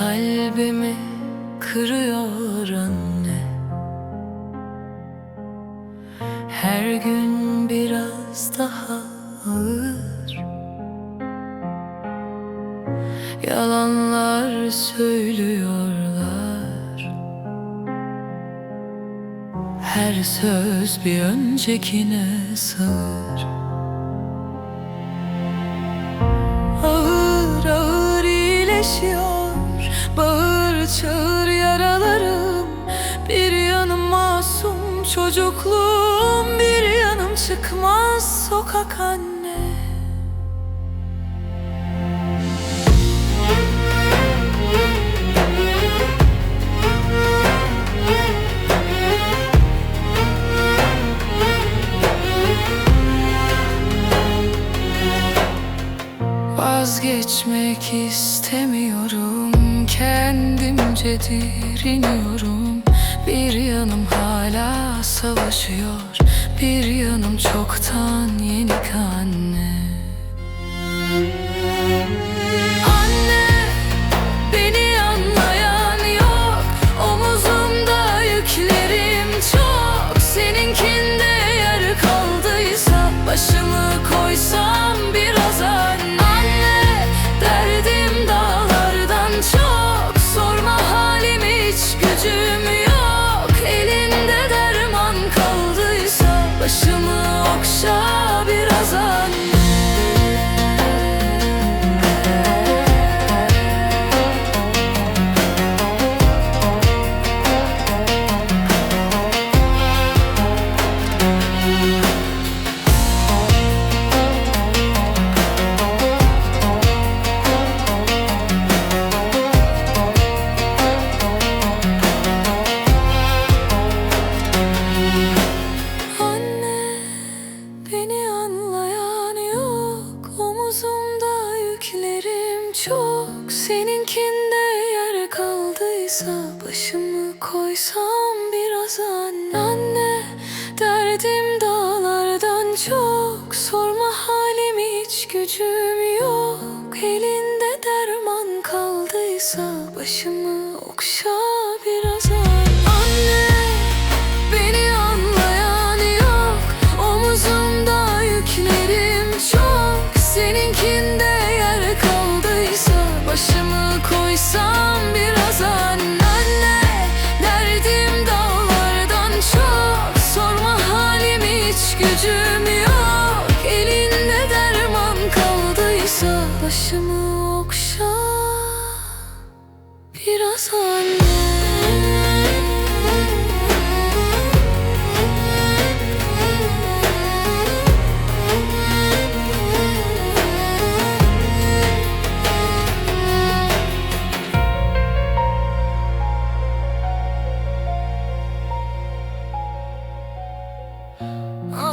Kalbimi kırıyor anne. Her gün biraz daha ağır. Yalanlar söylüyorlar. Her söz bir öncekine sığır. Ağır ağır iyileşiyor çocukluğum Bir yanım çıkmaz sokak anne. Vazgeçmek istemiyorum Kendimce direniyorum Bir yanım hala savaşıyor Bir yanım çoktan yenik anne çok. Seninkinde yer kaldıysa Başımı koysam biraz anne Anne derdim dağlardan çok. Sorma halim hiç gücüm yok. Elinde derman kaldıysa Başımı okşa Koysam biraz anne Anne Derdim dağlardan çok. Sorma halim hiç gücüm yok. Elinde derman kaldıysa Başımı Oh.